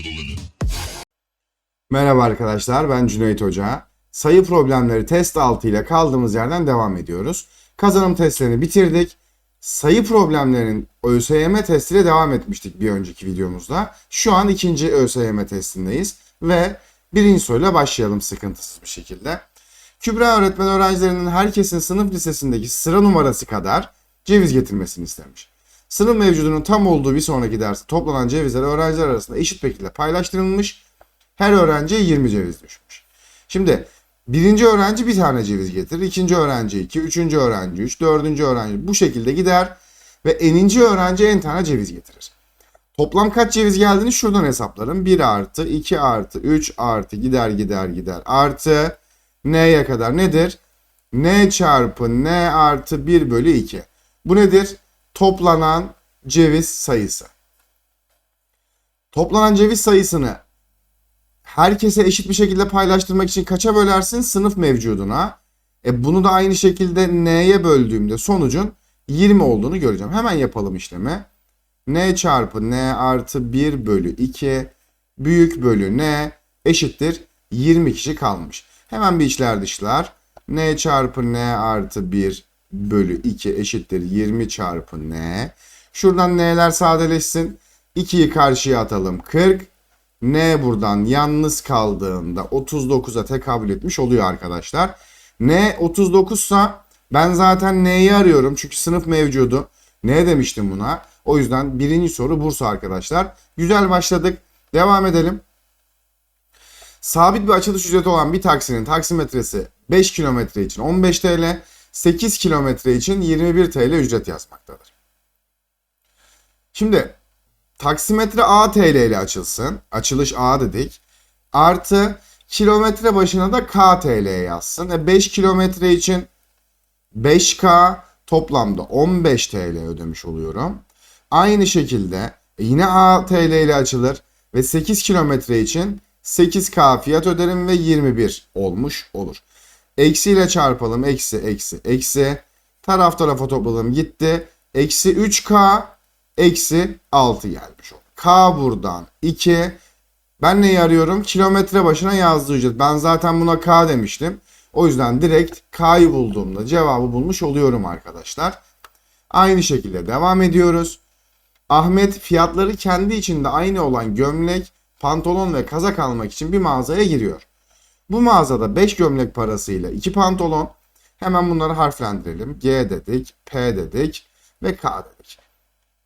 limit. Merhaba arkadaşlar ben Cüneyt Hoca. Sayı problemleri test 6 ile kaldığımız yerden devam ediyoruz. Kazanım testlerini bitirdik. Sayı problemlerinin ÖSYM testiyle devam etmiştik bir önceki videomuzda. Şu an ikinci ÖSYM testindeyiz ve birinci soruyla başlayalım sıkıntısız bir şekilde. Kübra öğretmen öğrencilerinin herkesin sınıf lisesindeki sıra numarası kadar ceviz getirmesini istemiş. Sınıf mevcudunun tam olduğu bir sonraki derste toplanan cevizler öğrenciler arasında eşit şekilde paylaştırılmış. Her öğrenciye 20 ceviz düşmüş. Şimdi birinci öğrenci bir tane ceviz getirir, ikinci öğrenci iki, üçüncü öğrenci üç, dördüncü öğrenci bu şekilde gider ve eninci öğrenci en tane ceviz getirir. Toplam kaç ceviz geldiğini şuradan hesaplarım. 1 artı, 2 artı, 3 artı gider gider gider artı n'ye kadar nedir? n çarpı n artı 1 bölü 2. Bu nedir? Toplanan ceviz sayısı. Toplanan ceviz sayısını herkese eşit bir şekilde paylaştırmak için kaça bölersin? Sınıf mevcuduna. E bunu da aynı şekilde n'ye böldüğümde sonucun 20 olduğunu göreceğim. Hemen yapalım işlemi. n çarpı n artı 1 bölü 2 büyük bölü n eşittir 20 kişi kalmış. Hemen bir içler dışlar. n çarpı n artı 1 bölü 2 eşittir 20 çarpı n. Şuradan n'ler sadeleşsin. 2'yi karşıya atalım 40. N buradan yalnız kaldığında 39'a tekabül etmiş oluyor arkadaşlar. N 39 sa ben zaten N'yi arıyorum çünkü sınıf mevcudu. Ne demiştim buna? O yüzden birinci soru Bursa arkadaşlar. Güzel başladık. Devam edelim. Sabit bir açılış ücreti olan bir taksinin taksimetresi 5 kilometre için 15 TL, 8 kilometre için 21 TL ücret yazmaktadır. Şimdi taksimetre A TL ile açılsın. Açılış A dedik. Artı kilometre başına da K TL yazsın. E 5 kilometre için 5K toplamda 15 TL ödemiş oluyorum. Aynı şekilde e, yine A TL ile açılır ve 8 kilometre için 8K fiyat öderim ve 21 olmuş olur. Eksi ile çarpalım. Eksi, eksi, eksi. Taraf tarafa topladım gitti. Eksi 3K eksi 6 gelmiş oldu. K buradan 2. Ben neyi arıyorum? Kilometre başına yazdığı ücret. Ben zaten buna K demiştim. O yüzden direkt K'yı bulduğumda cevabı bulmuş oluyorum arkadaşlar. Aynı şekilde devam ediyoruz. Ahmet fiyatları kendi içinde aynı olan gömlek, pantolon ve kazak almak için bir mağazaya giriyor. Bu mağazada 5 gömlek parasıyla 2 pantolon. Hemen bunları harflendirelim. G dedik, P dedik ve K dedik.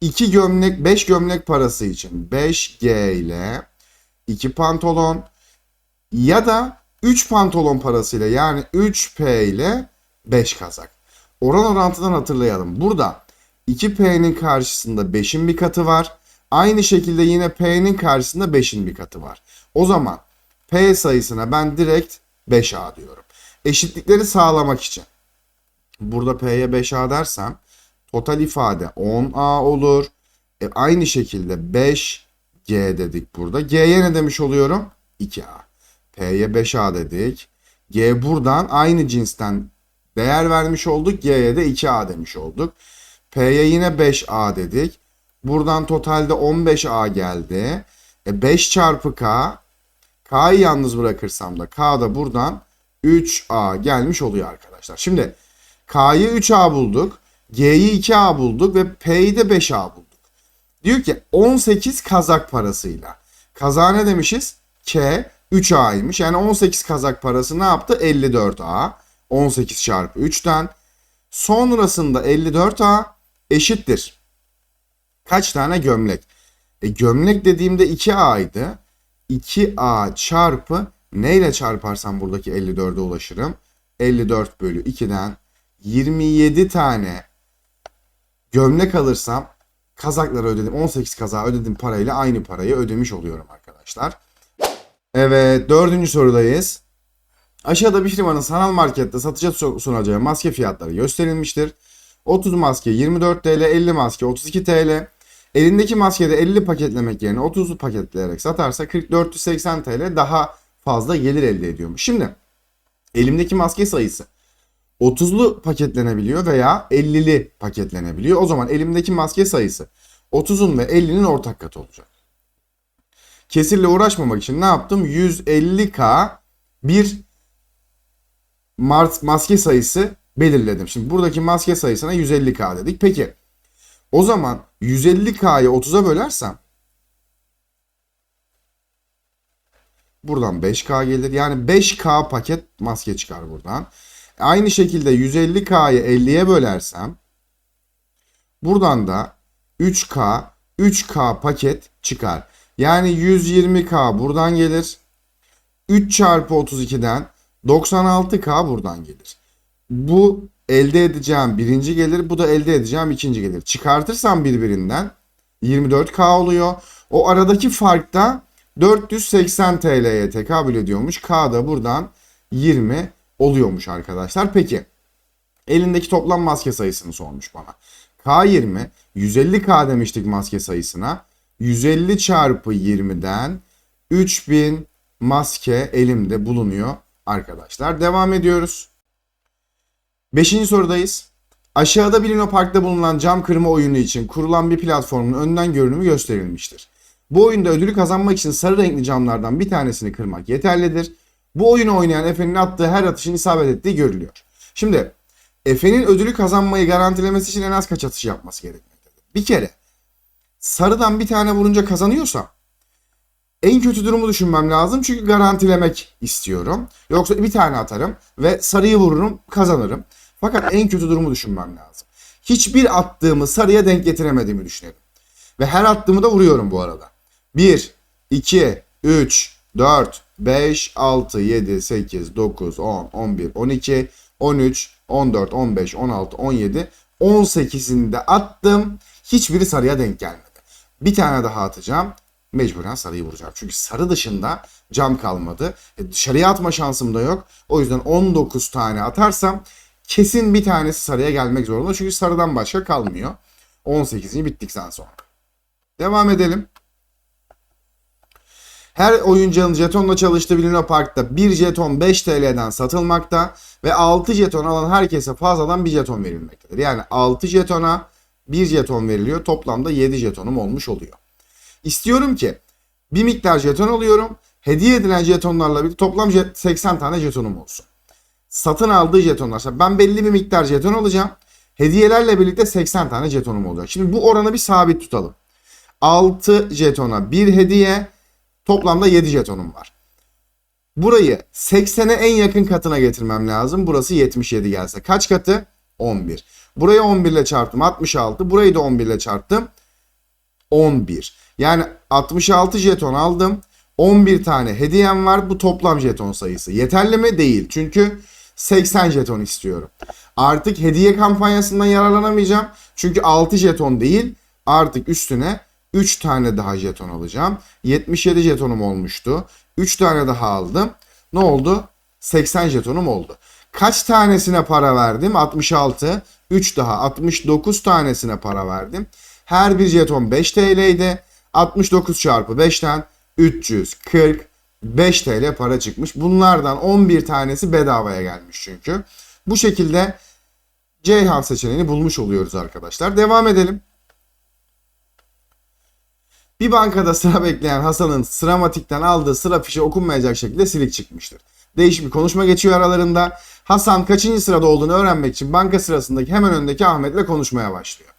2 gömlek 5 gömlek parası için 5G ile 2 pantolon ya da 3 pantolon parasıyla yani 3P ile 5 kazak. Oran orantıdan hatırlayalım. Burada 2P'nin karşısında 5'in bir katı var. Aynı şekilde yine P'nin karşısında 5'in bir katı var. O zaman P sayısına ben direkt 5A diyorum. Eşitlikleri sağlamak için. Burada P'ye 5A dersem total ifade 10A olur. E, aynı şekilde 5G dedik burada. G'ye ne demiş oluyorum? 2A. P'ye 5A dedik. G buradan aynı cinsten değer vermiş olduk. G'ye de 2A demiş olduk. P'ye yine 5A dedik. Buradan totalde 15A geldi. E 5 çarpı K. K'yı yalnız bırakırsam da K da buradan 3A gelmiş oluyor arkadaşlar. Şimdi K'yı 3A bulduk. G'yi 2A bulduk ve P'yi de 5A bulduk. Diyor ki 18 kazak parasıyla. Kaza ne demişiz? K 3A'ymış. Yani 18 kazak parası ne yaptı? 54A. 18 çarpı 3'ten. Sonrasında 54A eşittir. Kaç tane gömlek? E, gömlek dediğimde 2A'ydı. 2A çarpı neyle çarparsam buradaki 54'e ulaşırım? 54 bölü 2'den 27 tane gömlek alırsam kazakları ödedim. 18 kazağı ödedim parayla aynı parayı ödemiş oluyorum arkadaşlar. Evet dördüncü sorudayız. Aşağıda bir firmanın sanal markette satışa sunacağı maske fiyatları gösterilmiştir. 30 maske 24 TL, 50 maske 32 TL. Elindeki maskede 50 paketlemek yerine 30'lu paketleyerek satarsa 4480 TL daha fazla gelir elde ediyormuş. Şimdi elimdeki maske sayısı 30'lu paketlenebiliyor veya 50'li paketlenebiliyor. O zaman elimdeki maske sayısı 30'un ve 50'nin ortak katı olacak. kesirle uğraşmamak için ne yaptım? 150k bir maske sayısı belirledim. Şimdi buradaki maske sayısına 150k dedik. Peki o zaman 150k'yı 30'a bölersem buradan 5k gelir. Yani 5k paket maske çıkar buradan. Aynı şekilde 150k'yı 50'ye bölersem buradan da 3k 3k paket çıkar. Yani 120k buradan gelir. 3 çarpı 32'den 96k buradan gelir. Bu elde edeceğim birinci gelir. Bu da elde edeceğim ikinci gelir. Çıkartırsam birbirinden 24k oluyor. O aradaki fark da 480 TL'ye tekabül ediyormuş. K da buradan 20 oluyormuş arkadaşlar. Peki elindeki toplam maske sayısını sormuş bana. K20 150K demiştik maske sayısına. 150 çarpı 20'den 3000 maske elimde bulunuyor arkadaşlar. Devam ediyoruz. Beşinci sorudayız. Aşağıda bir Park'ta bulunan cam kırma oyunu için kurulan bir platformun önden görünümü gösterilmiştir. Bu oyunda ödülü kazanmak için sarı renkli camlardan bir tanesini kırmak yeterlidir. Bu oyunu oynayan Efe'nin attığı her atışın isabet ettiği görülüyor. Şimdi Efe'nin ödülü kazanmayı garantilemesi için en az kaç atış yapması gerekmektedir? Bir kere sarıdan bir tane vurunca kazanıyorsam en kötü durumu düşünmem lazım çünkü garantilemek istiyorum. Yoksa bir tane atarım ve sarıyı vururum kazanırım. Fakat en kötü durumu düşünmem lazım. Hiçbir attığımı sarıya denk getiremediğimi düşünelim. Ve her attığımı da vuruyorum bu arada. 1, 2, 3, 4, 5, 6, 7, 8, 9, 10, 11, 12, 13, 14, 15, 16, 17, 18'ini de attım. Hiçbiri sarıya denk gelmedi. Bir tane daha atacağım. Mecburen sarıyı vuracağım. Çünkü sarı dışında cam kalmadı. E, dışarıya atma şansım da yok. O yüzden 19 tane atarsam kesin bir tanesi sarıya gelmek zorunda. Çünkü sarıdan başka kalmıyor. 18'ini bittikten sonra. Devam edelim. Her oyuncunun jetonla çalıştığı Luna Park'ta bir jeton 5 TL'den satılmakta ve 6 jeton alan herkese fazladan bir jeton verilmektedir. Yani 6 jetona 1 jeton veriliyor. Toplamda 7 jetonum olmuş oluyor. İstiyorum ki bir miktar jeton alıyorum. Hediye edilen jetonlarla bir toplam jet- 80 tane jetonum olsun. Satın aldığı jetonlar. Ben belli bir miktar jeton alacağım. Hediyelerle birlikte 80 tane jetonum olacak. Şimdi bu oranı bir sabit tutalım. 6 jetona 1 hediye. Toplamda 7 jetonum var. Burayı 80'e en yakın katına getirmem lazım. Burası 77 gelse. Kaç katı? 11. Burayı 11 ile çarptım. 66. Burayı da 11 ile çarptım. 11. Yani 66 jeton aldım. 11 tane hediyem var. Bu toplam jeton sayısı. Yeterli mi? Değil. Çünkü 80 jeton istiyorum. Artık hediye kampanyasından yararlanamayacağım. Çünkü 6 jeton değil. Artık üstüne 3 tane daha jeton alacağım. 77 jetonum olmuştu. 3 tane daha aldım. Ne oldu? 80 jetonum oldu. Kaç tanesine para verdim? 66. 3 daha 69 tanesine para verdim. Her bir jeton 5 TL'ydi. 69 çarpı 5'ten 345 TL para çıkmış. Bunlardan 11 tanesi bedavaya gelmiş çünkü. Bu şekilde Ceyhan seçeneğini bulmuş oluyoruz arkadaşlar. Devam edelim. Bir bankada sıra bekleyen Hasan'ın sıramatikten aldığı sıra fişi okunmayacak şekilde silik çıkmıştır. Değişik bir konuşma geçiyor aralarında. Hasan kaçıncı sırada olduğunu öğrenmek için banka sırasındaki hemen öndeki Ahmet'le konuşmaya başlıyor.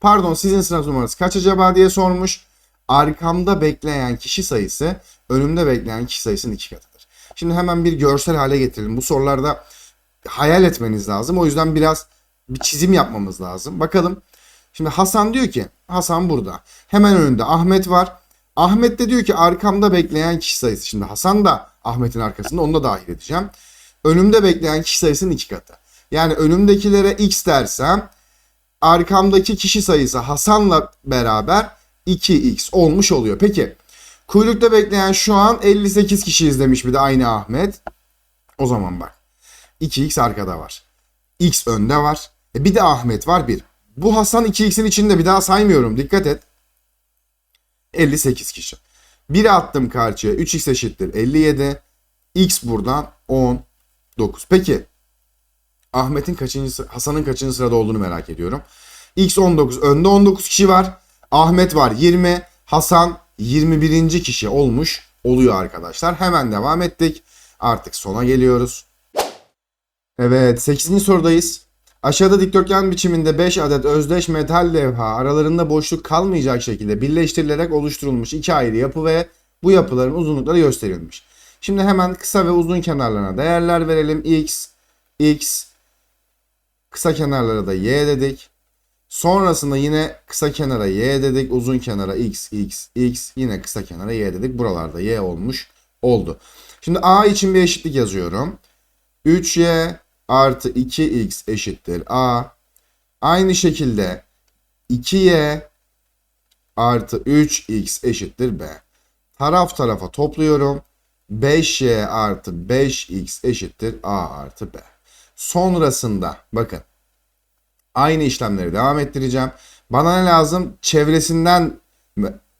Pardon sizin sıra numaranız kaç acaba diye sormuş. Arkamda bekleyen kişi sayısı önümde bekleyen kişi sayısının iki katıdır. Şimdi hemen bir görsel hale getirelim. Bu sorularda hayal etmeniz lazım. O yüzden biraz bir çizim yapmamız lazım. Bakalım. Şimdi Hasan diyor ki Hasan burada. Hemen önünde Ahmet var. Ahmet de diyor ki arkamda bekleyen kişi sayısı. Şimdi Hasan da Ahmet'in arkasında onu da dahil edeceğim. Önümde bekleyen kişi sayısının iki katı. Yani önümdekilere x dersem arkamdaki kişi sayısı Hasan'la beraber 2x olmuş oluyor. Peki kuyrukta bekleyen şu an 58 kişi izlemiş bir de aynı Ahmet. O zaman bak 2x arkada var. X önde var. E bir de Ahmet var bir. Bu Hasan 2x'in içinde bir daha saymıyorum. Dikkat et. 58 kişi. Biri attım karşıya. 3x eşittir 57. X buradan 19. Peki Ahmet'in kaçıncı Hasan'ın kaçıncı sırada olduğunu merak ediyorum. X 19 önde 19 kişi var. Ahmet var 20. Hasan 21. kişi olmuş oluyor arkadaşlar. Hemen devam ettik. Artık sona geliyoruz. Evet 8. sorudayız. Aşağıda dikdörtgen biçiminde 5 adet özdeş metal levha aralarında boşluk kalmayacak şekilde birleştirilerek oluşturulmuş iki ayrı yapı ve bu yapıların uzunlukları gösterilmiş. Şimdi hemen kısa ve uzun kenarlarına değerler verelim. X, X, kısa kenarlara da Y dedik. Sonrasında yine kısa kenara Y dedik. Uzun kenara X, X, X. Yine kısa kenara Y dedik. Buralarda Y olmuş oldu. Şimdi A için bir eşitlik yazıyorum. 3Y artı 2X eşittir A. Aynı şekilde 2Y artı 3X eşittir B. Taraf tarafa topluyorum. 5Y artı 5X eşittir A artı B. Sonrasında bakın aynı işlemleri devam ettireceğim. Bana ne lazım? Çevresinden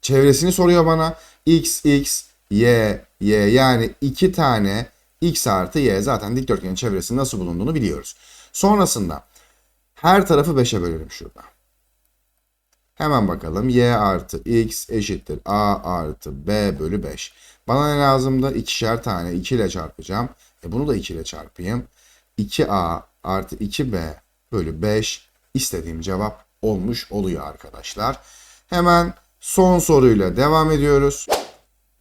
çevresini soruyor bana. X, X, Y, Y yani iki tane X artı Y zaten dikdörtgenin çevresinin nasıl bulunduğunu biliyoruz. Sonrasında her tarafı 5'e bölelim şurada. Hemen bakalım. Y artı X eşittir A artı B bölü 5. Bana ne lazımdı? İkişer tane 2 ile çarpacağım. E bunu da 2 ile çarpayım. 2A artı 2B bölü 5 istediğim cevap olmuş oluyor arkadaşlar. Hemen son soruyla devam ediyoruz.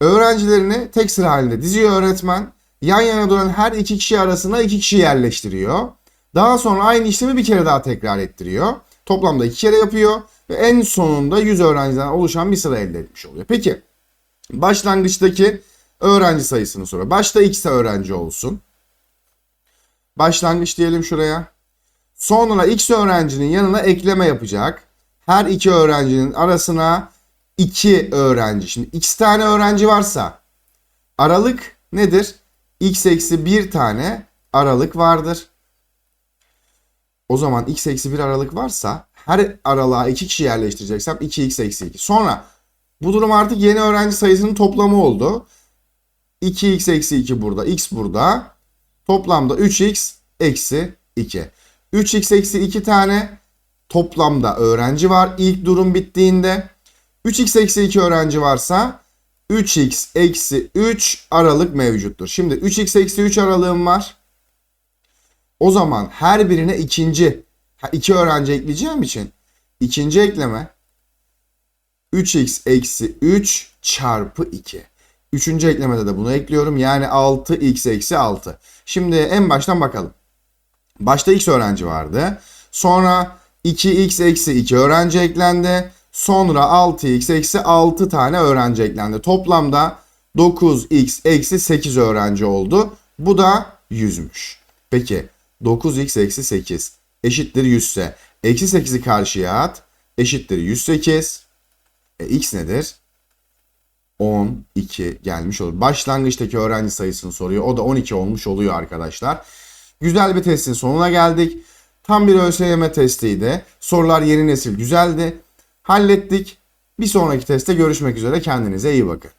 Öğrencilerini tek sıra halinde diziyor öğretmen. Yan yana duran her iki kişi arasına iki kişi yerleştiriyor. Daha sonra aynı işlemi bir kere daha tekrar ettiriyor. Toplamda iki kere yapıyor ve en sonunda 100 öğrenciden oluşan bir sıra elde etmiş oluyor. Peki başlangıçtaki öğrenci sayısını soruyor. Başta x öğrenci olsun. Başlangıç diyelim şuraya. Sonra x öğrencinin yanına ekleme yapacak. Her iki öğrencinin arasına 2 öğrenci. Şimdi x tane öğrenci varsa aralık nedir? x eksi 1 tane aralık vardır. O zaman x eksi 1 aralık varsa her aralığa 2 kişi yerleştireceksem 2x eksi 2. Sonra bu durum artık yeni öğrenci sayısının toplamı oldu. 2x eksi 2 burada, x burada. Toplamda 3x eksi 2. 3x eksi 2 tane toplamda öğrenci var ilk durum bittiğinde. 3x eksi 2 öğrenci varsa 3x eksi 3 aralık mevcuttur. Şimdi 3x eksi 3 aralığım var. O zaman her birine ikinci, iki öğrenci ekleyeceğim için ikinci ekleme 3x eksi 3 çarpı 2. Üçüncü eklemede de bunu ekliyorum. Yani 6x eksi 6. Şimdi en baştan bakalım. Başta x öğrenci vardı. Sonra 2x eksi 2 öğrenci eklendi. Sonra 6x eksi 6 tane öğrenci eklendi. Toplamda 9x eksi 8 öğrenci oldu. Bu da 100'müş. Peki 9x eksi 8 eşittir 100 ise eksi 8'i karşıya at eşittir 108. E, x nedir? 12 gelmiş olur. Başlangıçtaki öğrenci sayısını soruyor. O da 12 olmuş oluyor arkadaşlar. Güzel bir testin sonuna geldik. Tam bir ÖSYM testiydi. Sorular yeni nesil güzeldi. Hallettik. Bir sonraki testte görüşmek üzere. Kendinize iyi bakın.